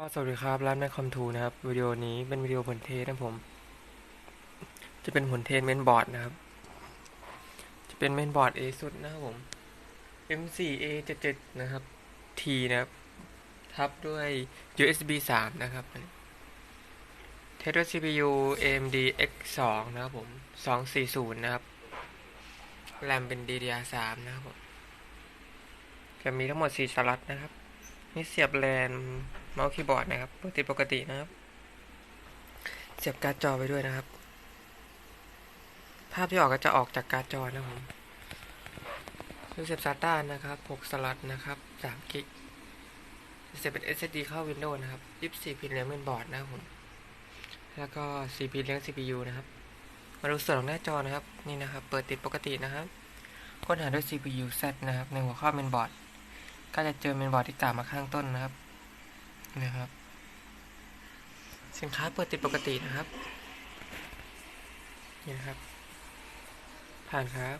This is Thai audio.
ก็สวัสดีครับร้านแมคคอมทูนะครับวิดีโอนี้เป็นวิดีโอผลเทสนะผม จะเป็นผลเทสเมนบอร์ดนะครับ จะเป็นเมนบอร์ด A สุดนะครับผม M4A77 นะครับ T นะครับ ทับด้วย USB 3 นะครับเทสด้วย CPU AMD X2 นะครับผม 240 นะครับแรมเป็น DDR3 นะครับผมจะมีทั้งหมด 4 สล็อตนะครับ นี่เสียบแลนเมาส์คีย์บอร์ดนะครับปกติปกตินะครับ เสียบการ์ดจอไปด้วยนะครับ ภาพที่ออกก็จะออกจากการ์ดจอนะครับผมเสียบ SATA นะครับ6สล็อตนะครับ3กิกเสียบเป็น SSD เข้า Windows นะครับ24พินเลี้ยงเป็นบอร์ดนะครับผมแล้วก็ 4 พินเลี้ยง CPU นะครับมาดูส่วนของหน้าจอนะครับนี่นะครับ เปิดติดปกตินะครับค้นหาด้วย CPU Z นะครับในหัวข้อเมนบอร์ด ก็จะเจอเมนบอร์ดที่กล่าวมาข้างต้นนะครับนะครับ สินค้าเปิดติดปกตินะครับนี่นะครับ ผ่านครับ